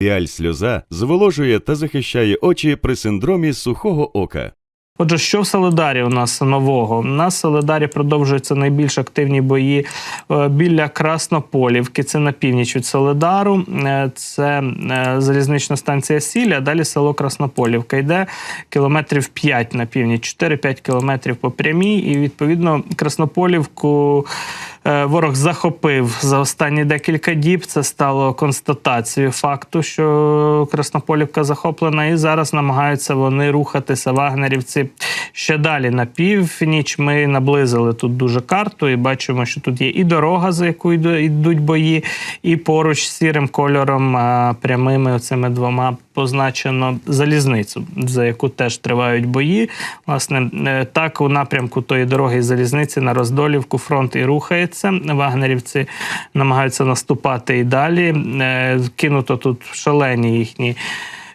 Піаль сльоза зволожує та захищає очі при синдромі сухого ока. Отже, що в Солидарі у нас нового? У нас в Солидарі продовжуються найбільш активні бої е, біля Краснополівки. Це на північ від Солидару. Е, Це е, залізнична станція Сіль, а далі село Краснополівка. Йде кілометрів 5 на північ, 4-5 кілометрів по прямій. І відповідно Краснополівку. Е, Ворог захопив за останні декілька діб. Це стало констатацією факту, що Краснополівка захоплена, і зараз намагаються вони рухатися вагнерівці ще далі на північ. Ми наблизили тут дуже карту і бачимо, що тут є і дорога, за яку йдуть бої, і поруч сірим кольором прямими оцими двома позначено залізницю, за яку теж тривають бої. Власне, е, так у напрямку тої дороги і залізниці на Роздолівку фронт і рухається. Вагнерівці намагаються наступати і далі. Е, Кинуто тут шалені їхні.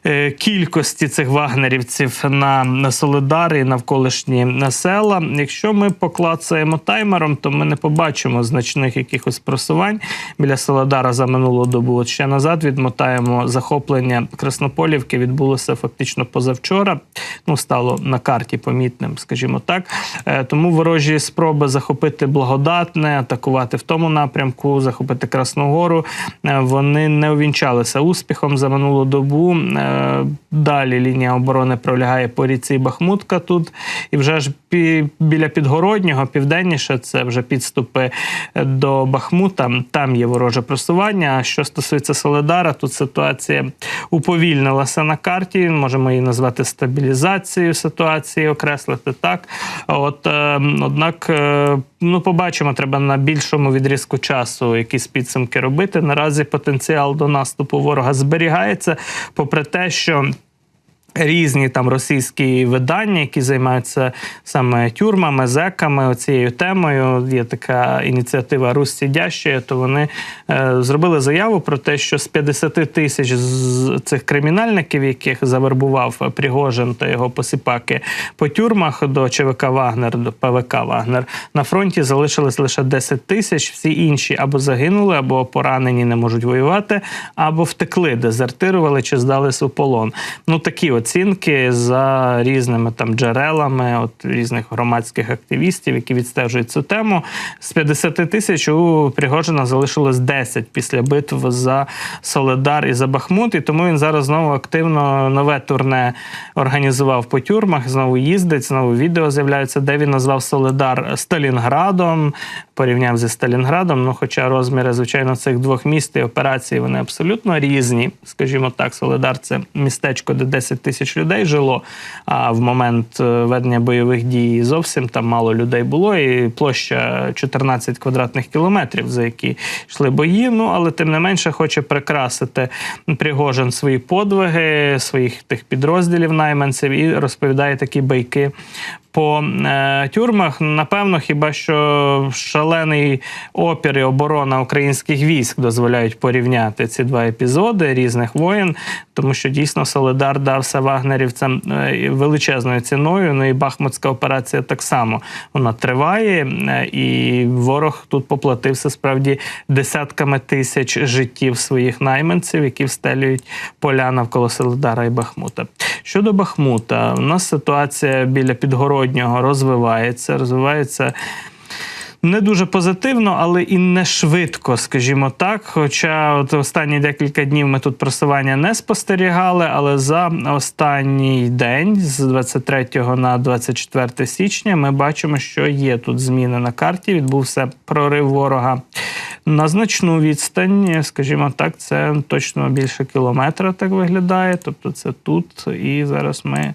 Е, Кількості цих вагнерівців на, Солидар і навколишні села. Якщо ми поклацаємо таймером, то ми не побачимо значних якихось просувань біля Солодара за минулу добу. От ще назад відмотаємо захоплення Краснополівки. Відбулося фактично позавчора. Ну стало на карті помітним, скажімо так. Е, Тому ворожі спроби захопити благодатне, атакувати в тому напрямку, захопити Красногору. е, Вони не увінчалися успіхом за минулу добу. Е, Далі лінія оборони пролягає по ріці Бахмутка тут. І вже ж біля Підгороднього, південніше, це вже підступи до Бахмута. Там є вороже просування. А що стосується Соледара, тут ситуація уповільнилася на карті. Можемо її назвати стабілізацією ситуації, окреслити так. От е, однак, е, ну побачимо, треба на більшому відрізку часу якісь підсумки робити. Наразі потенціал до наступу ворога зберігається, попри те, що. Різні там російські видання, які займаються саме тюрмами, зеками, цією темою. Є така ініціатива Русь сидяща, то вони е, зробили заяву про те, що з 50 тисяч з цих кримінальників, яких завербував Пригожин та його посіпаки по тюрмах до ЧВК Вагнер, до ПВК Вагнер, на фронті залишилось лише 10 тисяч. Всі інші або загинули, або поранені, не можуть воювати, або втекли, дезертирували чи здались у полон. Ну такі оцінки за різними там джерелами, от різних громадських активістів, які відстежують цю тему. З 50 тисяч у Пригожина залишилось 10 після битв за Соледар і за Бахмут. І тому він зараз знову активно нове турне організував по тюрмах. Знову їздить, знову відео з'являються, де він назвав Соледар Сталінградом, порівняв зі Сталінградом. Ну, хоча розміри, звичайно, цих двох міст і операцій вони абсолютно різні. Скажімо так, Соледар це містечко, де 10 тисяч людей жило. А в момент е, ведення бойових дій зовсім там мало людей було, і площа 14 квадратних кілометрів, за які йшли бої. Ну але тим не менше хоче прикрасити Пригожин свої подвиги, своїх тих підрозділів найманців і розповідає такі байки. По е, тюрмах, напевно, хіба що шалений опір і оборона українських військ дозволяють порівняти ці два епізоди різних воєн, тому що дійсно Солидар дався вагнерівцям е, величезною ціною. Ну і Бахмутська операція так само вона триває, е, і ворог тут поплатився справді десятками тисяч життів своїх найманців, які встелюють поля навколо Солидара і Бахмута. Щодо Бахмута, у нас ситуація біля підгороднього розвивається, розвивається. Не дуже позитивно, але і не швидко, скажімо так. Хоча от останні декілька днів ми тут просування не спостерігали, але за останній день, з 23 на 24 січня, ми бачимо, що є тут зміни на карті. Відбувся прорив ворога на значну відстань. Скажімо так, це точно більше кілометра так виглядає. Тобто, це тут, і зараз ми.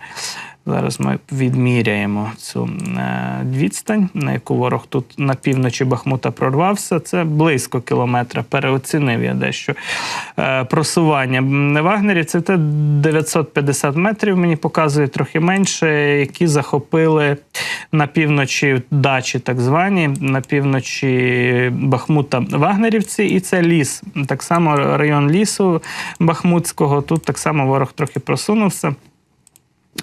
Зараз ми відміряємо цю е, відстань, на яку ворог тут на півночі Бахмута прорвався. Це близько кілометра. Переоцінив я дещо е, просування. М, Вагнерів це те 950 метрів. Мені показує трохи менше, які захопили на півночі дачі, так звані, на півночі Бахмута Вагнерівці, і це ліс. Так само район лісу Бахмутського. Тут так само ворог трохи просунувся.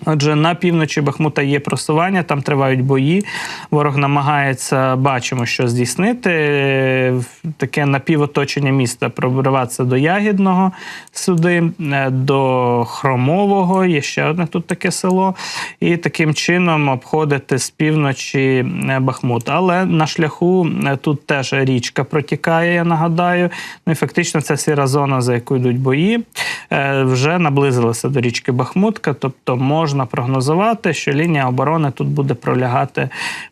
Отже, на півночі Бахмута є просування, там тривають бої. Ворог намагається, бачимо, що здійснити таке напівоточення міста, пробиватися до Ягідного сюди, е, до Хромового, є ще одне тут таке село, і таким чином обходити з півночі е, Бахмут. Але на шляху е, тут теж річка протікає, я нагадаю. Ну і фактично це сіра зона, за яку йдуть бої, вже наблизилася до річки Бахмутка, тобто можна прогнозувати, що лінія оборони тут буде пролягати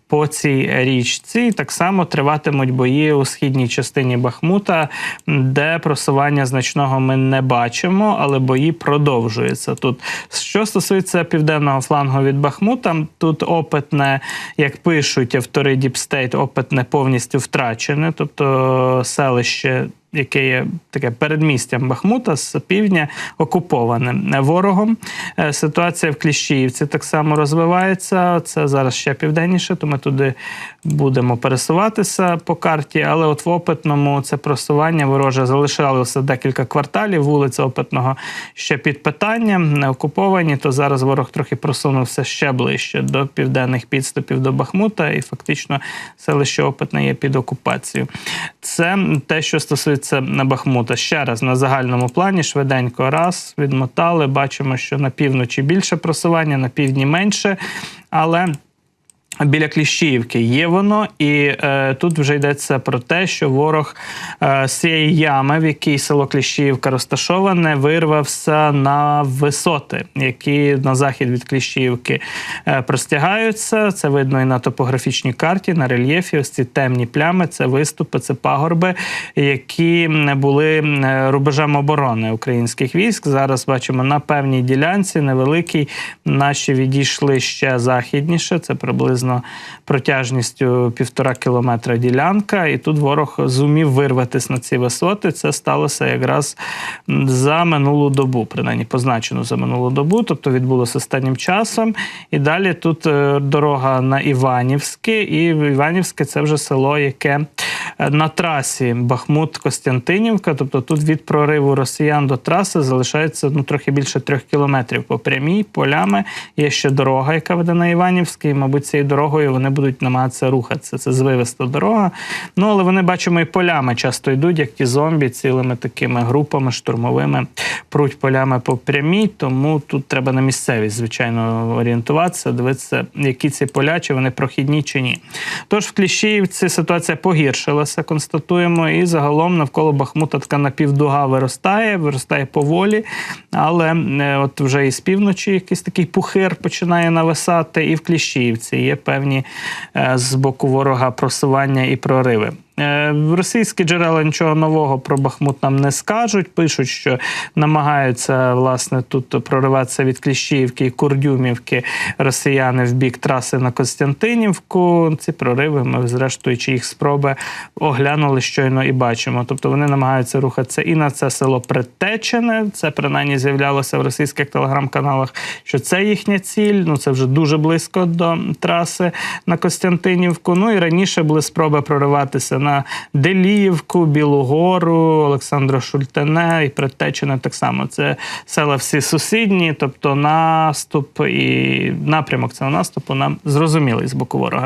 по цій річці. Так само триватимуть бої у східній частині Бахмута, де просування значного ми не бачимо, але бої продовжуються тут. Що стосується південного флангу від Бахмута, тут опитне, як пишуть автори State, опитне повністю втрачене, тобто селище яке є таке передмістям Бахмута з півдня, окуповане ворогом. Е, Ситуація в Кліщіївці так само розвивається. Це зараз ще південніше, то ми туди будемо пересуватися по карті. Але от в опитному це просування вороже залишалося декілька кварталів. Вулиця опитного ще під питанням, не окуповані. То зараз ворог трохи просунувся ще ближче до південних підступів до Бахмута, і фактично селище опитне є під окупацією. Це те, що стосується Бахмута. Ще раз на загальному плані швиденько раз відмотали. Бачимо, що на півночі більше просування, на півдні менше. Але Біля Кліщіївки є воно, і е, тут вже йдеться про те, що ворог е, з цієї ями, в якій село Кліщіївка розташоване, вирвався на висоти, які на захід від Кліщіївки е, простягаються. Це видно і на топографічній карті, на рельєфі. Ось ці темні плями, це виступи, це пагорби, які були рубежем оборони українських військ. Зараз бачимо на певній ділянці невеликій. Наші відійшли ще західніше. Це приблизно протяжністю півтора кілометра ділянка, і тут ворог зумів вирватися на ці висоти. Це сталося якраз за минулу добу, принаймні позначено за минулу добу, тобто відбулося останнім часом. І далі тут е, дорога на Іванівське, і Іванівське це вже село, яке на трасі Бахмут-Костянтинівка, тобто тут від прориву росіян до траси залишається ну, трохи більше трьох кілометрів по прямій полями. Є ще дорога, яка веде на Іванівське, і, мабуть, цією дорогою вони будуть намагатися рухатися. Це звивиста дорога. Ну, але вони бачимо і полями часто йдуть, як ті зомбі, цілими такими групами штурмовими пруть полями по прямій. Тому тут треба на місцевість, звичайно, орієнтуватися, дивитися, які ці поля, чи вони прохідні чи ні. Тож в Кліщіївці ситуація погіршилася, констатуємо, і загалом навколо Бахмута така напівдуга виростає, виростає поволі, але е, от вже і з півночі якийсь такий пухир починає нависати, і в Кліщіївці є певні е, з боку ворога просування і прориви. Е, Російські джерела нічого нового про Бахмут нам не скажуть. Пишуть, що намагаються власне тут прориватися від Кліщіївки і Курдюмівки росіяни в бік траси на Костянтинівку. Ці прориви ми, зрештою, чи їх спроби оглянули щойно і бачимо. Тобто вони намагаються рухатися і на це село Притечене. Це принаймні з'являлося в російських телеграм-каналах, що це їхня ціль. Ну це вже дуже близько до траси на Костянтинівку. Ну і раніше були спроби прориватися на Делівку, Білогору, Олександро Шультене і Предтечене так само. Це села всі сусідні, тобто наступ і напрямок цього наступу нам зрозумілий з боку ворога.